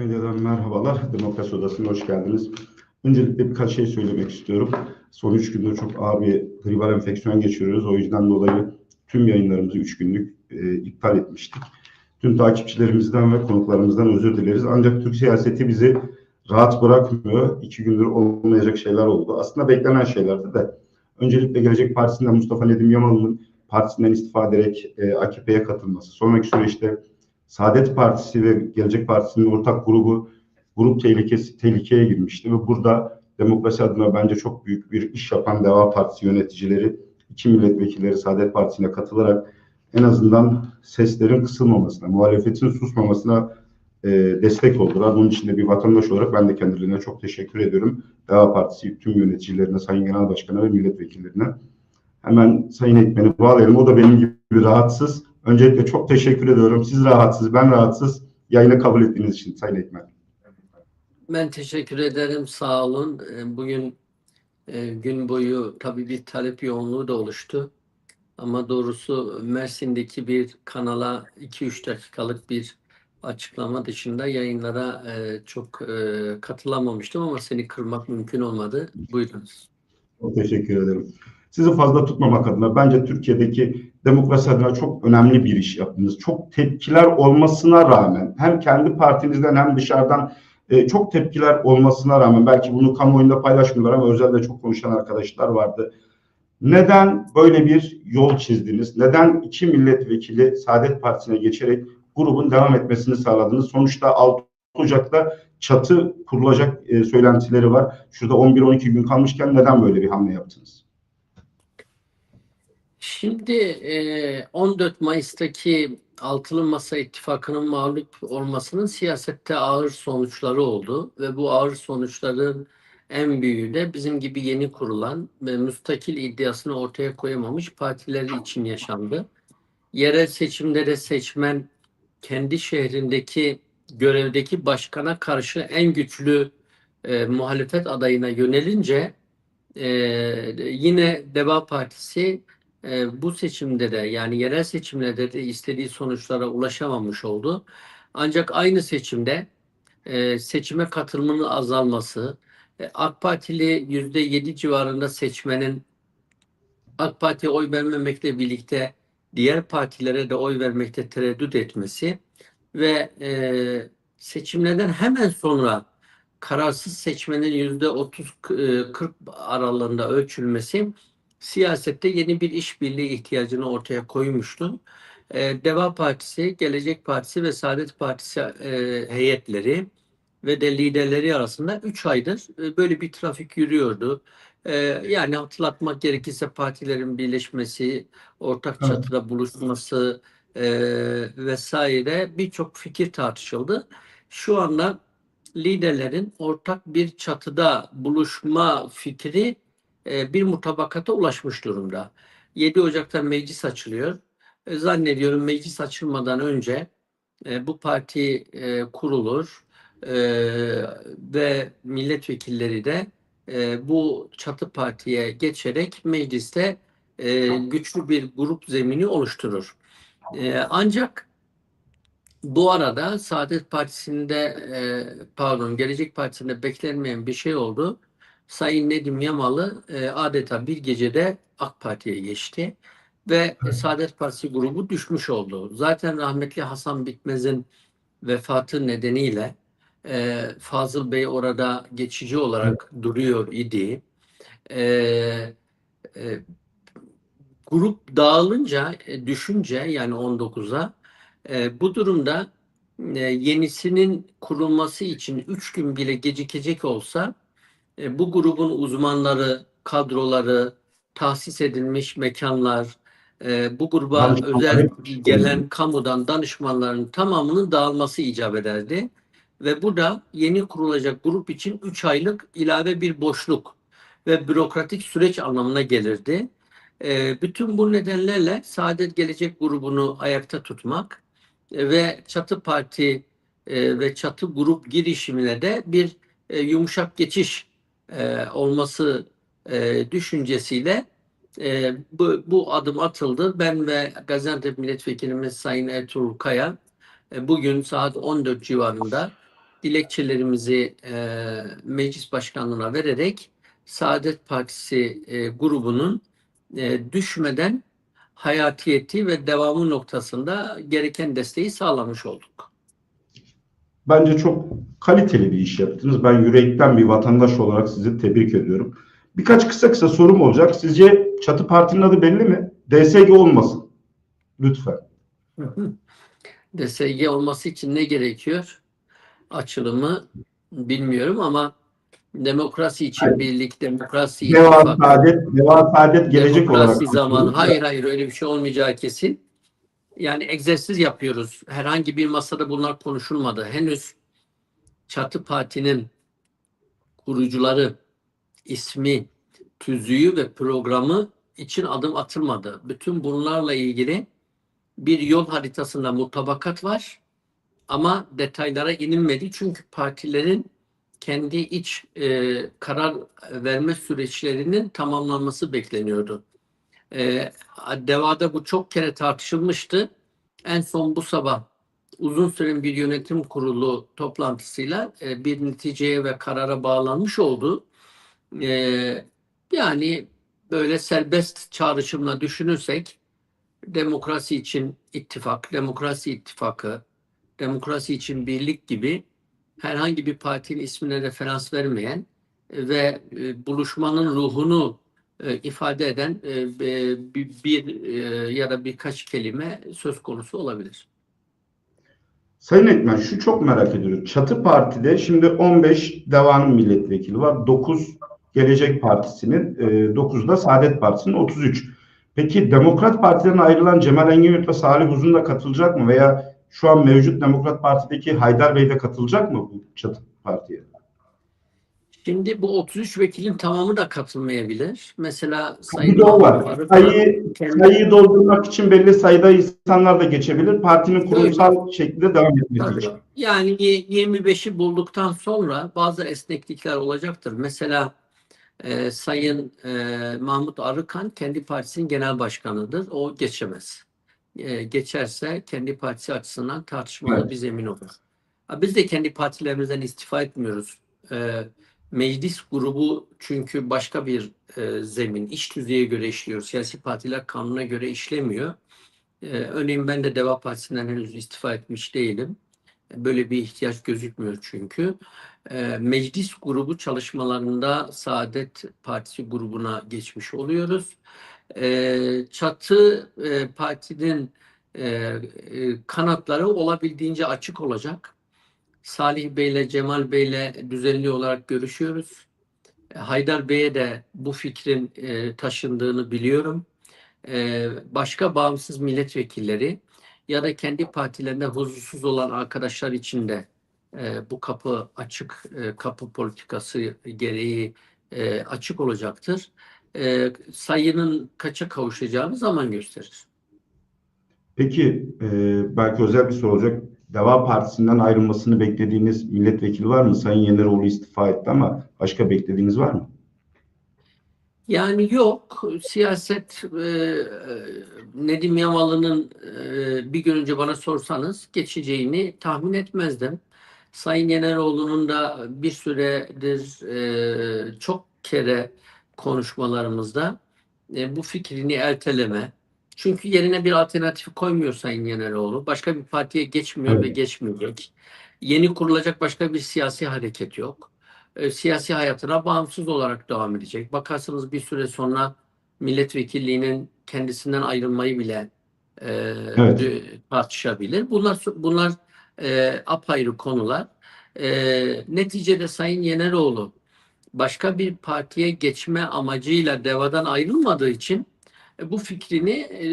Medya'dan merhabalar. Demokrasi Odası'na hoş geldiniz. Öncelikle birkaç şey söylemek istiyorum. Son üç gündür çok ağır bir gribal enfeksiyon geçiriyoruz. O yüzden dolayı tüm yayınlarımızı üç günlük e, iptal etmiştik. Tüm takipçilerimizden ve konuklarımızdan özür dileriz. Ancak Türk siyaseti bizi rahat bırakmıyor. İki gündür olmayacak şeyler oldu. Aslında beklenen şeylerdi de. Öncelikle Gelecek Partisi'nden Mustafa Nedim Yamalı'nın partisinden istifa ederek e, AKP'ye katılması. Sonraki süreçte Saadet Partisi ve Gelecek Partisi'nin ortak grubu grup tehlikesi tehlikeye girmişti ve burada demokrasi adına bence çok büyük bir iş yapan Deva Partisi yöneticileri, iki milletvekilleri Saadet Partisi'ne katılarak en azından seslerin kısılmamasına, muhalefetin susmamasına e, destek oldular. Bunun için de bir vatandaş olarak ben de kendilerine çok teşekkür ediyorum. Deva Partisi tüm yöneticilerine, Sayın Genel Başkan'a ve milletvekillerine. Hemen Sayın Ekmen'i bağlayalım. O da benim gibi rahatsız. Öncelikle çok teşekkür ediyorum. Siz rahatsız, ben rahatsız. Yayını kabul ettiğiniz için Sayın Ekmen. Ben teşekkür ederim. Sağ olun. E, Bugün e, gün boyu tabii bir talep yoğunluğu da oluştu. Ama doğrusu Mersin'deki bir kanala 2-3 dakikalık bir açıklama dışında yayınlara e, çok e, katılamamıştım ama seni kırmak mümkün olmadı. Buyurunuz. Çok teşekkür ederim. Sizi fazla tutmamak adına bence Türkiye'deki demokrasi adına çok önemli bir iş yaptınız. Çok tepkiler olmasına rağmen hem kendi partinizden hem dışarıdan e, çok tepkiler olmasına rağmen belki bunu kamuoyunda paylaşmıyorlar ama özelde çok konuşan arkadaşlar vardı. Neden böyle bir yol çizdiniz? Neden iki milletvekili Saadet Partisi'ne geçerek grubun devam etmesini sağladınız? Sonuçta 6 Ocak'ta çatı kurulacak e, söylentileri var. Şurada 11-12 gün kalmışken neden böyle bir hamle yaptınız? Şimdi e, 14 Mayıs'taki Altılı Masa İttifakı'nın mağlup olmasının siyasette ağır sonuçları oldu ve bu ağır sonuçların en büyüğü de bizim gibi yeni kurulan ve müstakil iddiasını ortaya koyamamış partileri için yaşandı. Yerel seçimlere seçmen kendi şehrindeki görevdeki başkana karşı en güçlü e, muhalefet adayına yönelince e, yine Deva Partisi e, bu seçimde de yani yerel seçimlerde de istediği sonuçlara ulaşamamış oldu. Ancak aynı seçimde e, seçime katılımının azalması, e, AK Partili yüzde yedi civarında seçmenin AK Parti'ye oy vermemekle birlikte diğer partilere de oy vermekte tereddüt etmesi ve e, seçimlerden hemen sonra kararsız seçmenin yüzde 30-40 aralığında ölçülmesi siyasette yeni bir işbirliği ihtiyacını ortaya koymuştu. E, Deva Partisi, Gelecek Partisi ve Saadet Partisi e, heyetleri ve de liderleri arasında 3 aydır e, böyle bir trafik yürüyordu. E, yani hatırlatmak gerekirse partilerin birleşmesi, ortak çatıda buluşması e, vesaire birçok fikir tartışıldı. Şu anda liderlerin ortak bir çatıda buluşma fikri bir mutabakata ulaşmış durumda. 7 Ocak'ta meclis açılıyor. E, Zannediyorum meclis açılmadan önce e, bu parti e, kurulur e, ve milletvekilleri de e, bu çatı partiye geçerek mecliste e, güçlü bir grup zemini oluşturur. E, ancak bu arada Saadet Partisi'nde e, pardon Gelecek Partisi'nde beklenmeyen bir şey oldu. Sayın Nedim Yamalı e, adeta bir gecede AK Parti'ye geçti ve Evet. Saadet Partisi grubu düşmüş oldu. Zaten rahmetli Hasan Bitmez'in vefatı nedeniyle e, Fazıl Bey orada geçici olarak duruyor idi. E, e, grup dağılınca, e, düşünce yani 19'a e, bu durumda e, yenisinin kurulması için 3 gün bile gecikecek olsa e, bu grubun uzmanları, kadroları, tahsis edilmiş mekanlar, e, bu gruba özel gelen kamudan danışmanların tamamının dağılması icap ederdi. Ve bu da yeni kurulacak grup için 3 aylık ilave bir boşluk ve bürokratik süreç anlamına gelirdi. E, bütün bu nedenlerle Saadet Gelecek grubunu ayakta tutmak e, ve Çatı Parti e, ve Çatı grup girişimine de bir e, yumuşak geçiş e, olması e, düşüncesiyle e, bu, bu adım atıldı. Ben ve Gaziantep Milletvekilimiz Sayın Ertuğrul Kaya e, bugün saat 14 civarında dilekçelerimizi e, meclis başkanlığına vererek Saadet Partisi e, grubunun e, düşmeden hayatiyeti ve devamı noktasında gereken desteği sağlamış olduk. Bence çok kaliteli bir iş yaptınız. Ben yürekten bir vatandaş olarak sizi tebrik ediyorum. Birkaç kısa kısa sorum olacak. Sizce Çatı Parti'nin adı belli mi? DSG olmasın. Lütfen. DSG olması için ne gerekiyor? Açılımı bilmiyorum ama demokrasi için Hayır. birlik, demokrasi Deva Saadet, Deva Saadet gelecek demokrasi olarak. zamanı. Hayır hayır öyle bir şey olmayacağı kesin. Yani egzersiz yapıyoruz. Herhangi bir masada bunlar konuşulmadı. Henüz Çatı Parti'nin kurucuları, ismi, tüzüğü ve programı için adım atılmadı. Bütün bunlarla ilgili bir yol haritasında mutabakat var ama detaylara inilmedi. Çünkü partilerin kendi iç e, karar verme süreçlerinin tamamlanması bekleniyordu. E, Deva'da bu çok kere tartışılmıştı. En son bu sabah uzun süren bir yönetim kurulu toplantısıyla e, bir neticeye ve karara bağlanmış oldu. E, yani böyle serbest çağrışımla düşünürsek demokrasi için ittifak, demokrasi ittifakı, demokrasi için birlik gibi herhangi bir partinin ismine referans vermeyen ve e, buluşmanın ruhunu e, ifade eden e, bir, bir e, ya da birkaç kelime söz konusu olabilir. Sayın Ekmen şu çok merak ediyorum. Çatı Parti'de şimdi 15 Deva'nın milletvekili var. 9 Gelecek Partisi'nin, 9 da Saadet Partisi'nin 33. Peki Demokrat Parti'den ayrılan Cemal Engin ve Salih Uzun da katılacak mı? Veya şu an mevcut Demokrat Parti'deki Haydar Bey de katılacak mı bu Çatı Parti'ye? Şimdi bu 33 vekilin tamamı da katılmayabilir. Mesela de o var. Sayıyı, kendi- sayıyı doldurmak için belli sayıda insanlar da geçebilir. Partinin kurumsal şekilde devam etmesi. Yani y- 25'i bulduktan sonra bazı esneklikler olacaktır. Mesela e, Sayın e, Mahmut Arıkan kendi partisinin genel başkanıdır. O geçemez. E, geçerse kendi partisi açısından tartışmalı Evet. bir zemin olur. Biz de kendi partilerimizden istifa etmiyoruz. E, meclis grubu çünkü başka bir e, zemin, iş tüzüğe göre işliyor. Siyasi partiler kanuna göre işlemiyor. E, örneğin ben de Deva Partisi'nden henüz istifa etmiş değilim. Böyle bir ihtiyaç gözükmüyor çünkü. E, meclis grubu çalışmalarında Saadet Partisi grubuna geçmiş oluyoruz. E, çatı e, partinin e, e, kanatları olabildiğince açık olacak. Salih Bey'le Cemal Bey'le düzenli olarak görüşüyoruz. E, Haydar Bey'e de bu fikrin e, taşındığını biliyorum. E, başka bağımsız milletvekilleri ya da kendi partilerinde huzursuz olan arkadaşlar için de e, bu kapı açık, e, kapı politikası gereği e, açık olacaktır. E, sayının kaça kavuşacağını zaman gösterir. Peki e, belki özel bir soru olacak. Deva Partisi'nden ayrılmasını beklediğiniz milletvekili var mı? Sayın Yeneroğlu istifa etti ama başka beklediğiniz var mı? Yani yok. Siyaset e, Nedim Yamalı'nın e, bir gün önce bana sorsanız geçeceğini tahmin etmezdim. Sayın Yeneroğlu'nun da bir süredir e, çok kere konuşmalarımızda e, bu fikrini erteleme. Çünkü yerine bir alternatifi koymuyor Sayın Yeneroğlu. Başka bir partiye geçmiyor Evet. ve geçmeyecek. Yeni kurulacak başka bir siyasi hareket yok e, siyasi hayatına bağımsız olarak devam edecek. Bakarsanız bir süre sonra milletvekilliğinin kendisinden ayrılmayı bile e, Evet. tartışabilir. Bunlar bunlar e, apayrı konular. E, neticede Sayın Yeneroğlu başka bir partiye geçme amacıyla devadan ayrılmadığı için bu fikrini e,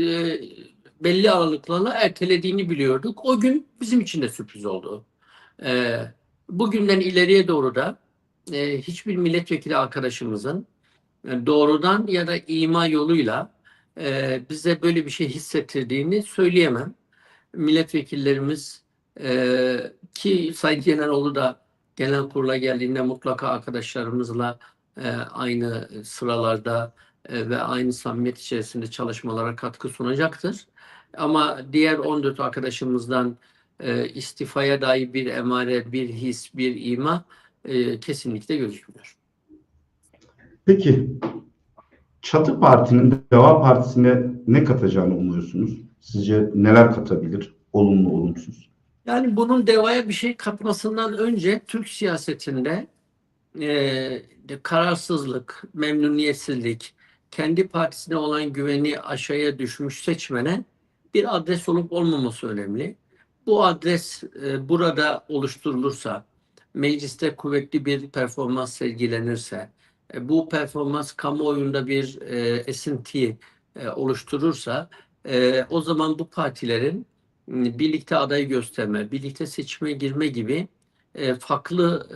belli aralıklarla ertelediğini biliyorduk. O gün bizim için de sürpriz oldu. E, bugünden ileriye doğru da e, hiçbir milletvekili arkadaşımızın e, doğrudan ya da ima yoluyla e, bize böyle bir şey hissettirdiğini söyleyemem. Milletvekillerimiz e, ki Sayın Yeneroğlu da genel kurula geldiğinde mutlaka arkadaşlarımızla e, aynı sıralarda e, ve aynı samimiyet içerisinde çalışmalara katkı sunacaktır. Ama diğer 14 arkadaşımızdan e, istifaya dair bir emare, bir his, bir ima e, kesinlikle gözükmüyor. Peki Çatı Parti'nin Deva Partisi'ne ne katacağını umuyorsunuz? Sizce neler katabilir? Olumlu, olumsuz. Yani bunun devaya bir şey katmasından önce Türk siyasetinde e, kararsızlık, memnuniyetsizlik, kendi partisine olan güveni aşağıya düşmüş seçmene bir adres olup olmaması önemli. Bu adres e, burada oluşturulursa, mecliste kuvvetli bir performans sergilenirse, e, bu performans kamuoyunda bir e, esinti e, oluşturursa, e, o zaman bu partilerin birlikte aday gösterme, birlikte seçime girme gibi e, farklı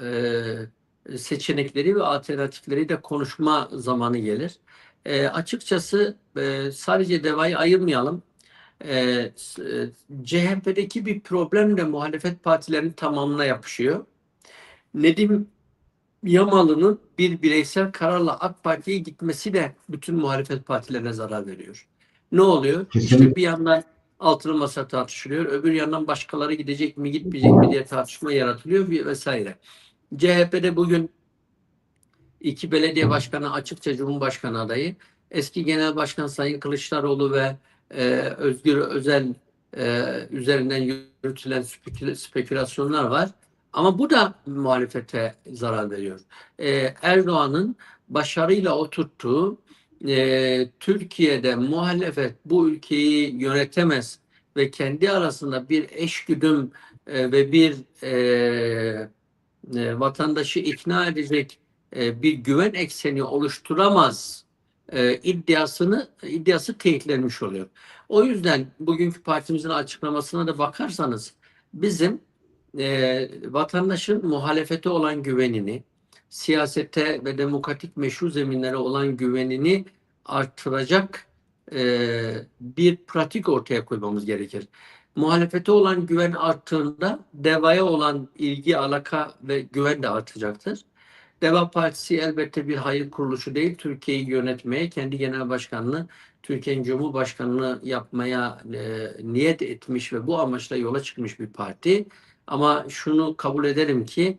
e, seçenekleri ve alternatifleri de konuşma zamanı gelir. E, açıkçası e, sadece devayı ayırmayalım. E, s- e, CHP'deki bir problem de muhalefet partilerinin tamamına yapışıyor. Nedim Yamalı'nın bir bireysel kararla AK Parti'ye gitmesi de bütün muhalefet partilerine zarar veriyor. Ne oluyor? Kesinlikle. İşte bir yandan altılı masa tartışılıyor, öbür yandan başkaları gidecek mi gitmeyecek mi diye tartışma yaratılıyor vesaire. CHP'de bugün iki belediye başkanı açıkça Cumhurbaşkanı adayı, eski Genel Başkan Sayın Kılıçdaroğlu ve e, Özgür Özel e, üzerinden yürütülen spekül- spekülasyonlar var. Ama bu da muhalefete zarar veriyor. E, Erdoğan'ın başarıyla oturttuğu e, Türkiye'de muhalefet bu ülkeyi yönetemez ve kendi arasında bir eşgüdüm e, ve bir e, e, vatandaşı ikna edecek e, bir güven ekseni oluşturamaz e, iddiasını iddiası teyitlenmiş oluyor. O yüzden bugünkü partimizin açıklamasına da bakarsanız bizim e, vatandaşın muhalefete olan güvenini, siyasete ve demokratik meşru zeminlere olan güvenini artıracak e, bir pratik ortaya koymamız gerekir. Muhalefete olan güven arttığında devaya olan ilgi, alaka ve güven de artacaktır. Deva Partisi elbette bir hayır kuruluşu değil. Türkiye'yi yönetmeye, kendi genel başkanını, Türkiye'nin Cumhurbaşkanını yapmaya e, niyet etmiş ve bu amaçla yola çıkmış bir parti. Ama şunu kabul ederim ki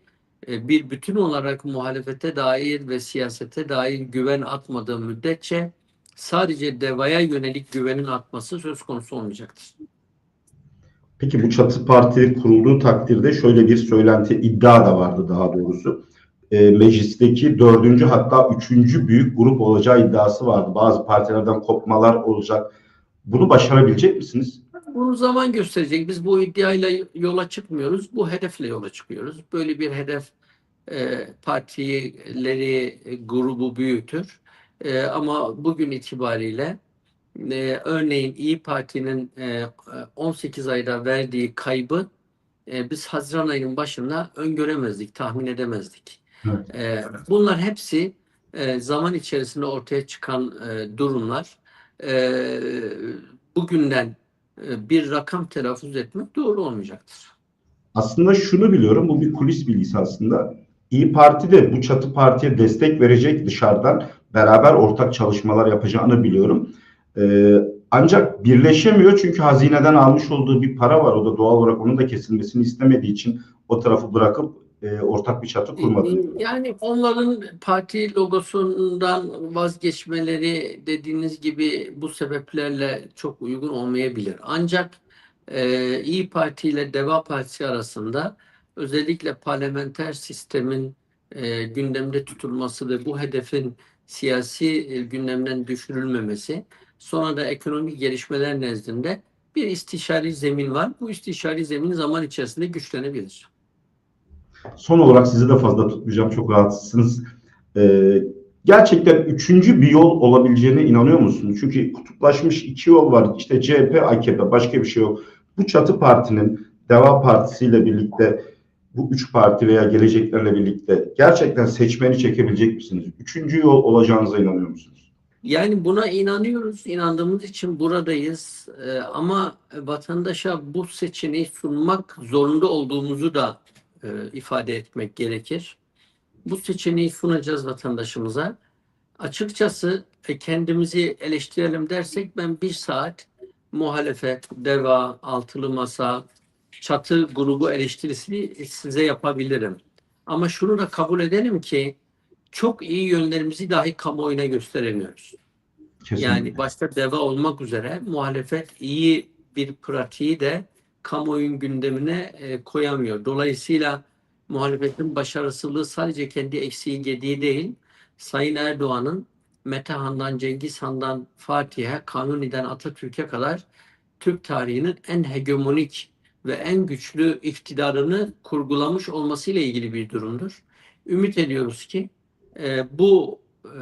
e, bir bütün olarak muhalefete dair ve siyasete dair güven atmadığı müddetçe sadece devaya yönelik güvenin artması söz konusu olmayacaktır. Peki bu çatı parti kurulduğu takdirde şöyle bir söylenti, iddia da vardı daha doğrusu. E, meclisteki dördüncü hatta üçüncü büyük grup olacağı iddiası vardı. Bazı partilerden kopmalar olacak. Bunu başarabilecek misiniz? Bunu zaman gösterecek. Biz bu iddiayla yola çıkmıyoruz. Bu hedefle yola çıkıyoruz. Böyle bir hedef e, partileri, e, grubu büyütür. E, ama bugün itibariyle e, örneğin İyi Parti'nin e, 18 ayda verdiği kaybı e, biz Haziran ayının başında öngöremezdik, tahmin edemezdik. Evet. E, bunlar hepsi e, zaman içerisinde ortaya çıkan e, durumlar. E, bugünden e, bir rakam telaffuz etmek doğru olmayacaktır. Aslında şunu biliyorum, bu bir kulis bilgisi aslında. İyi Parti de bu çatı partiye destek verecek dışarıdan beraber ortak çalışmalar yapacağını biliyorum. Ee, ancak birleşemiyor çünkü hazineden almış olduğu bir para var. O da doğal olarak onun da kesilmesini istemediği için o tarafı bırakıp e, ortak bir çatı kurmadı. Yani onların parti logosundan vazgeçmeleri dediğiniz gibi bu sebeplerle çok uygun olmayabilir. Ancak e, İyi Parti ile Deva Partisi arasında özellikle parlamenter sistemin e, gündemde tutulması ve bu hedefin siyasi e, gündemden düşürülmemesi, sonra da ekonomik gelişmeler nezdinde bir istişari zemin var. Bu istişari zemin zaman içerisinde güçlenebilir. Son olarak sizi de fazla tutmayacağım. Çok rahatsızsınız. Ee, gerçekten üçüncü bir yol olabileceğine inanıyor musunuz? Çünkü kutuplaşmış iki yol var. İşte CHP, AKP başka bir şey yok. Bu çatı partinin Deva Partisi ile birlikte bu üç parti veya geleceklerle birlikte gerçekten seçmeni çekebilecek misiniz? Üçüncü yol olacağınıza inanıyor musunuz? Yani buna inanıyoruz, inandığımız için buradayız. Ee, ama vatandaşa bu seçeneği sunmak zorunda olduğumuzu da e, ifade etmek gerekir. Bu seçeneği sunacağız vatandaşımıza. Açıkçası e, kendimizi eleştirelim dersek ben bir saat muhalefet, deva, altılı masa, çatı grubu eleştirisini size yapabilirim. Ama şunu da kabul edelim ki çok iyi yönlerimizi dahi kamuoyuna gösteremiyoruz. Kesinlikle. Yani başta deva olmak üzere muhalefet iyi bir pratiği de kamuoyun gündemine e, koyamıyor. Dolayısıyla muhalefetin başarısızlığı sadece kendi eksiği gediği değil, Sayın Erdoğan'ın Mete Han'dan Cengiz Han'dan Fatih'e, Kanuni'den Atatürk'e kadar Türk tarihinin en hegemonik ve en güçlü iktidarını kurgulamış olmasıyla ilgili bir durumdur. Ümit ediyoruz ki e, bu e,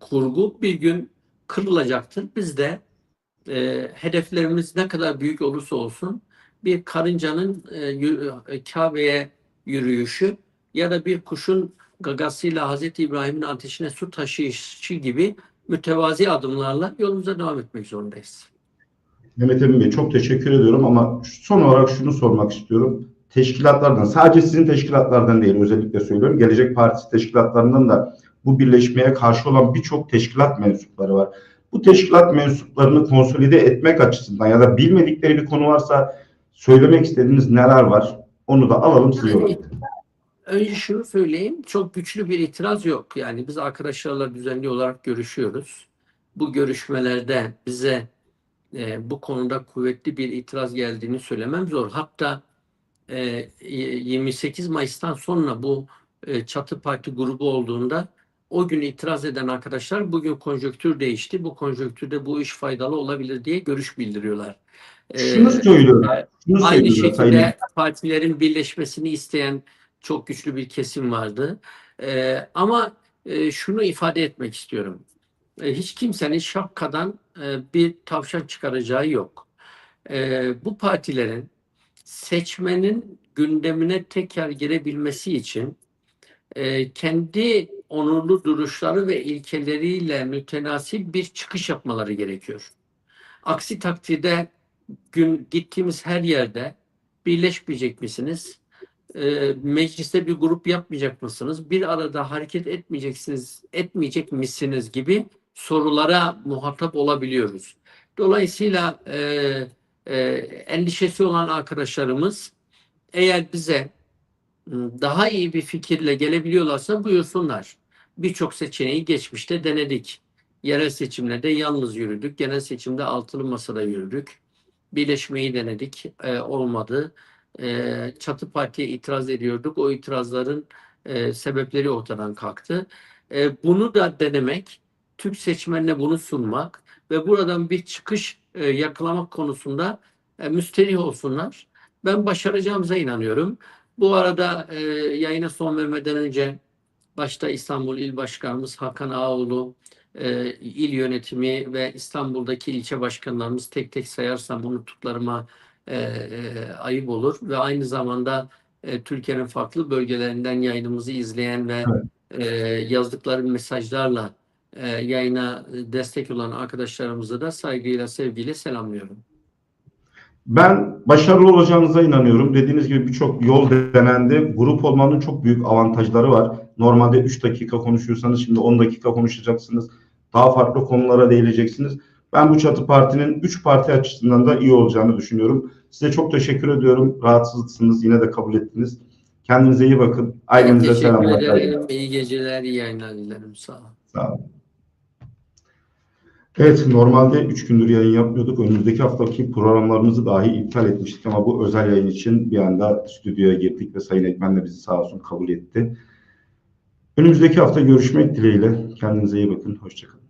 kurgu bir gün kırılacaktır. Biz de e, hedeflerimiz ne kadar büyük olursa olsun bir karıncanın e, e, Kabe'ye yürüyüşü ya da bir kuşun gagasıyla Hazreti İbrahim'in ateşine su taşıyışı gibi mütevazi adımlarla yolumuza devam etmek zorundayız. Mehmet Emin Bey çok teşekkür ediyorum ama son olarak şunu sormak istiyorum. Teşkilatlardan, sadece sizin teşkilatlardan değil özellikle söylüyorum. Gelecek Partisi teşkilatlarından da bu birleşmeye karşı olan birçok teşkilat mensupları var. Bu teşkilat mensuplarını konsolide etmek açısından ya da bilmedikleri bir konu varsa söylemek istediğiniz neler var? Onu da alalım size yorumlayın. Önce şunu söyleyeyim, çok güçlü bir itiraz yok. Yani biz arkadaşlarla düzenli olarak görüşüyoruz. Bu görüşmelerde bize e, bu konuda kuvvetli bir itiraz geldiğini söylemem zor. Hatta e, 28 Mayıs'tan sonra bu e, çatı parti grubu olduğunda o gün itiraz eden arkadaşlar bugün konjonktür değişti. Bu konjonktürde bu iş faydalı olabilir diye görüş bildiriyorlar. E, Şunu söylüyorum. Şunu Aynı söylüyorum Sayın şekilde partilerin birleşmesini isteyen çok güçlü bir kesim vardı. Ee, ama e, şunu ifade etmek istiyorum. E, hiç kimsenin şapkadan e, bir tavşan çıkaracağı yok. E, bu partilerin seçmenin gündemine tekrar girebilmesi için e, kendi onurlu duruşları ve ilkeleriyle mütenasip bir çıkış yapmaları gerekiyor. Aksi takdirde gün gittiğimiz her yerde birleşmeyecek misiniz? Ee, mecliste bir grup yapmayacak mısınız? Bir arada hareket etmeyeceksiniz, etmeyecek misiniz gibi sorulara muhatap olabiliyoruz. Dolayısıyla e, e, endişesi olan arkadaşlarımız eğer bize daha iyi bir fikirle gelebiliyorlarsa buyursunlar. Birçok seçeneği geçmişte denedik. Yerel seçimlerde yalnız yürüdük. Genel seçimde altılı masada yürüdük birleşmeyi denedik. E, olmadı. E, çatı partiye itiraz ediyorduk. O itirazların e, sebepleri ortadan kalktı. E, bunu da denemek, Türk seçmenine bunu sunmak ve buradan bir çıkış e, yakalamak konusunda e, müsterih olsunlar. Ben başaracağımıza inanıyorum. Bu arada e, yayına son vermeden önce başta İstanbul İl Başkanımız Hakan Ağoğlu, e, il yönetimi ve İstanbul'daki ilçe başkanlarımız tek tek sayarsam unuttuklarıma e, e, ayıp olur ve aynı zamanda e, Türkiye'nin farklı bölgelerinden yayınımızı izleyen ve e, yazdıkları mesajlarla e, yayına destek olan arkadaşlarımızı da saygıyla, sevgiyle selamlıyorum. Ben başarılı olacağınıza inanıyorum. Dediğiniz gibi birçok yol denendi. Grup olmanın çok büyük avantajları var. Normalde 3 dakika konuşuyorsanız şimdi 10 dakika konuşacaksınız. Daha farklı konulara değineceksiniz. Ben bu çatı partinin 3 parti açısından da iyi olacağını düşünüyorum. Size çok teşekkür ediyorum. Rahatsızsınız. Yine de kabul ettiniz. Kendinize iyi bakın. Ailenize Teşekkür selamlar. ederim. İyi geceler, iyi yayınlar dilerim. Sağ olun. Sağ olun. Evet, normalde 3 gündür yayın yapmıyorduk. Önümüzdeki haftaki programlarımızı dahi iptal etmiştik ama bu özel yayın için bir anda stüdyoya girdik ve Sayın Ekmen de bizi sağ olsun kabul etti. Önümüzdeki hafta görüşmek dileğiyle. Kendinize iyi bakın. Hoşçakalın.